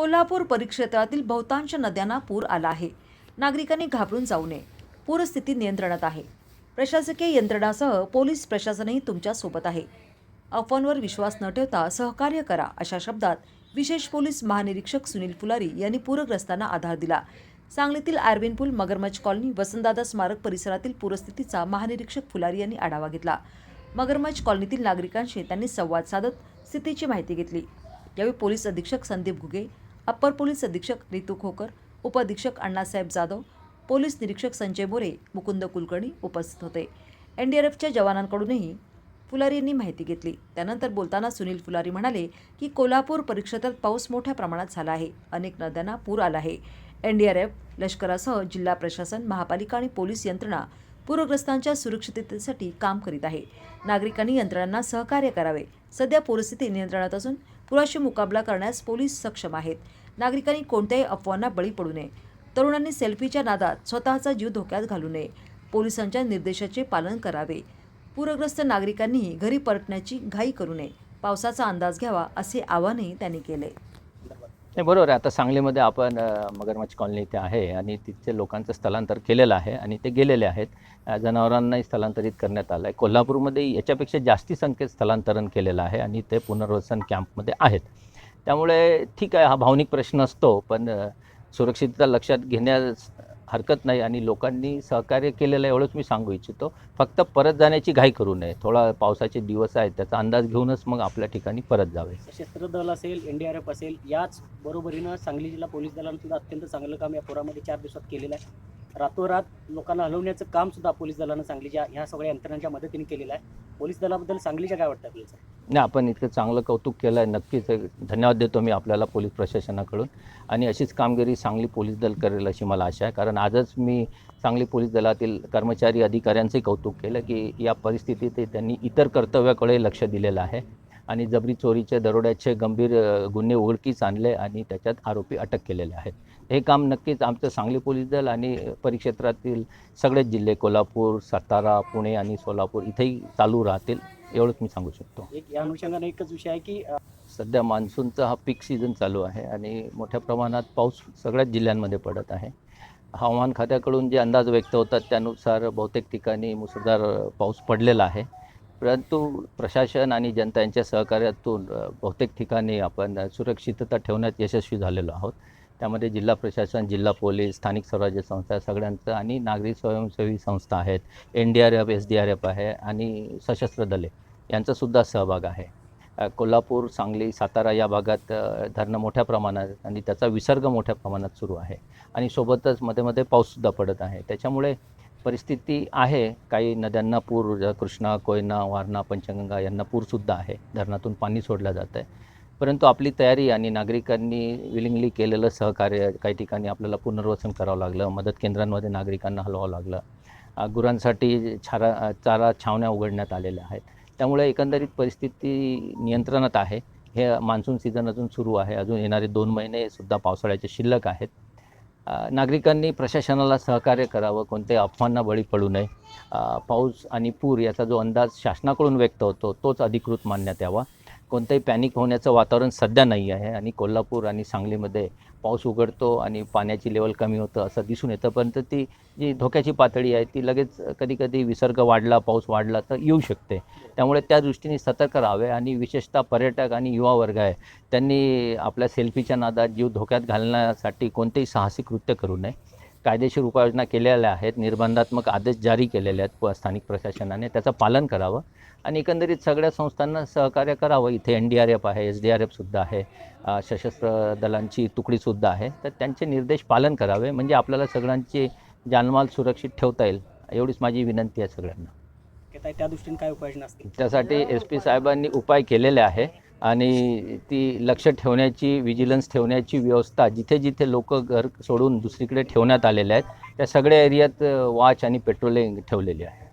कोल्हापूर परिक्षेत्रातील बहुतांश नद्यांना पूर आला आहे. नागरिकांनी घाबरून जाऊ नये. पूरस्थिती नियंत्रणात आहे. प्रशासकीय यंत्रणासह पोलीस प्रशासनही तुमच्यासोबत आहे. अफवांवर विश्वास न ठेवता सहकार्य करा अशा शब्दात विशेष पोलीस महानिरीक्षक सुनील फुलारी यांनी पूरग्रस्तांना आधार दिला. सांगलीतील आर्विन पूल मगरमच्छ कॉलनी वसंतदादा स्मारक परिसरातील पूरस्थितीचा महानिरीक्षक फुलारी यांनी आढावा घेतला. मगरमच्छ कॉलनीतील नागरिकांशी त्यांनी संवाद साधत स्थितीची माहिती घेतली. यावेळी पोलीस अधीक्षक संदीप घुगे अप्पर पोलीस अधीक्षक रितू खोकर उपअधीक्षक अण्णासाहेब जाधव पोलीस निरीक्षक संजय मोरे मुकुंद कुलकर्णी उपस्थित होते. एन डी आर एफच्या जवानांकडूनही फुलारी यांनी माहिती घेतली. त्यानंतर बोलताना सुनील फुलारी म्हणाले की कोल्हापूर परिक्षेत्रात पाऊस मोठ्या प्रमाणात झाला आहे. अनेक नद्यांना पूर आला आहे. एन डी आर एफ लष्करासह जिल्हा प्रशासन महापालिका आणि पोलीस यंत्रणा पूरग्रस्तांच्या सुरक्षिततेसाठी काम करीत आहे. नागरिकांनी यंत्रणांना सहकार्य करावे. सध्या परिस्थिती नियंत्रणात असून पुराशी मुकाबला करण्यास पोलीस सक्षम आहेत. नागरिकांनी कोणत्याही अफवांना बळी पडू नये. तरुणांनी सेल्फीच्या नादात स्वतःचा जीव धोक्यात घालू नये. पोलिसांच्या निर्देशाचे पालन करावे. पूरग्रस्त नागरिकांनीही घरी परतण्याची घाई करू नये. पावसाचा अंदाज घ्यावा असे आवाहनही त्यांनी केले. नाही बरोबर आहे. आता सांगलीमध्ये आपण मगरमच्छ कॉलनी इथे आहे आणि तिथचे लोकांचं स्थलांतर केलेलं आहे आणि ते गेलेले आहेत. जनावरांनाही स्थलांतरित करण्यात आलं आहे. कोल्हापूरमध्ये याच्यापेक्षा जास्ती संख्येत स्थलांतरण केलेलं आहे आणि ते पुनर्वसन कॅम्पमध्ये आहेत. त्यामुळे ठीक आहे हा भावनिक प्रश्न असतो पण सुरक्षितता लक्षात घेण्यास हरकत नाही आणि लोकांनी सहकार्य केलेलं आहे एवढंच मी सांगू इच्छितो. फक्त परत जाण्याची घाई करू नये. थोडा पावसाचे दिवस आहेत त्याचा अंदाज घेऊनच मग आपल्या ठिकाणी परत जावे. सशस्त्र दल असेल एन डी आर एफ असेल याच बरोबरीनं सांगली जिल्हा पोलीस दलानं सुद्धा अत्यंत चांगलं काम या पुरामध्ये चार दिवसात केलेलं आहे. रातोरात लोकांना हलवण्याचं काम सुद्धा पोलीस दलानं सांगलीच्या ह्या सगळ्या यंत्रणांच्या मदतीने केलेलं आहे. पोलीस दलाबद्दल सांगलीच्या काय वाटतं आपल्याला? सर? नाही आपण इतकं चांगलं कौतुक केलं आहे नक्कीच धन्यवाद देतो मी आपल्याला पोलीस प्रशासनाकडून. आणि अशीच कामगिरी सांगली पोलीस दल करेल अशी मला आशा आहे. कारण आजच मी सांगली पोलीस दलातील कर्मचारी अधिकाऱ्यांचंही कौतुक केलं की या परिस्थितीत त्यांनी इतर कर्तव्याकडे लक्ष दिलेलं आहे. आणि जबरी चोरीचे दरोड्याचे गंभीर गुन्हे उघडकीस आणले आणि त्याच्यात आरोपी अटक केलेले आहेत. हे काम नक्कीच आमचं सांगली पोलीस दल आणि परिक्षेत्रातील सगळेच जिल्हे कोल्हापूर सातारा पुणे आणि सोलापूर इथेही चालू राहतील एवढंच मी सांगू शकतो. एक या अनुषंगाने एकच विषय आहे की सध्या मान्सूनचा हा पीक सीझन चालू आहे आणि मोठ्या प्रमाणात पाऊस सगळ्याच जिल्ह्यांमध्ये पडत आहे. हवामान खात्याकडून जे अंदाज व्यक्त होतात त्यानुसार बहुतेक ठिकाणी मुसळधार पाऊस पडलेला आहे. परंतु प्रशासन आणि जनता यांच्या सहकार्यातून बहुतेक ठिकाणी आपण सुरक्षितता ठेवण्यात यशस्वी झालेलो आहोत. त्यामध्ये जिल्हा प्रशासन जिल्हा पोलीस स्थानिक स्वराज्य संस्था सगळ्यांचं आणि नागरी स्वयंसेवी संस्था आहेत. N D R F S D R F आहे आणि सशस्त्र दले यांचासुद्धा सहभाग आहे. कोल्हापूर सांगली सातारा या भागात धरणं मोठ्या प्रमाणात आणि त्याचा विसर्ग मोठ्या प्रमाणात सुरू आहे. आणि सोबतच मध्ये मध्ये पाऊससुद्धा पडत आहे. त्याच्यामुळे परिस्थिती आहे. काही नद्यांना पूर कृष्णा कोयना वारणा पंचगंगा यांना पूरसुद्धा आहे. धरणातून पाणी सोडलं जातं आहे. परंतु आपली तयारी आणि नागरिकांनी विलिंगली केलेलं सहकार्य काही ठिकाणी आपल्याला पुनर्वसन करावं लागलं. मदत केंद्रांमध्ये नागरिकांना हलवावं लागलं. गुरांसाठी छारा चारा छावण्या उघडण्यात आलेल्या आहेत. त्यामुळे एकंदरीत परिस्थिती नियंत्रणात आहे. हे मान्सून सीझन अजून सुरू आहे. अजून येणारे दोन महिने सुद्धा पावसाळ्याचे शिल्लक आहेत. नागरिकांनी प्रशासनाला सहकार्य करावं कोणत्याही अफवांना बळी पडू नये. पाऊस आणि पूर याचा जो अंदाज शासनाकडून व्यक्त होतो तोच अधिकृत मानण्यात यावा. कोणतंही पॅनिक होण्याचं वातावरण सध्या नाही आहे आणि कोल्हापूर आणि सांगलीमध्ये पाऊस उघडतो आणि पाण्याची लेवल कमी होतं असं दिसून येतं. परंतु ती जी धोक्याची पातळी आहे ती लगेच कधीकधी विसर्ग वाढला पाऊस वाढला तर येऊ शकते. त्यामुळे त्या दृष्टीने सतर्क राहावे आणि विशेषतः पर्यटक आणि युवा वर्ग आहे त्यांनी आपल्या सेल्फीच्या नादात जीव धोक्यात घालण्यासाठी कोणतेही साहसी कृत्य करू नये. कायदेशीर उपाययोजना केलेल्या आहेत निर्बंधात्मक आदेश जारी केलेले आहेत प- स्थानिक प्रशासनाने त्याचं पालन करावं आणि एकंदरीत सगळ्या संस्थांना सहकार्य करावं. इथे एन डी आर एफ आहे एस डी आर एफसुद्धा आहे सशस्त्र दलांची तुकडीसुद्धा आहे. तर त्यांचे निर्देश पालन करावे म्हणजे आपल्याला सगळ्यांची जानमाल सुरक्षित ठेवता येईल एवढीच माझी विनंती आहे सगळ्यांना. त्या दृष्टीने काय उपाययोजना असतील? त्यासाठी एस पी साहेबांनी उपाय केलेले आहे. आणि ती लक्ष ठेवण्याची विजिलन्स ठेवण्याची व्यवस्था जिथे जिथे लोक घर सोडून दुसरीकडे ठेवण्यात आलेले आहेत त्या सगळ्या एरियात वॉच आणि पेट्रोलिंग ठेवलेली आहे.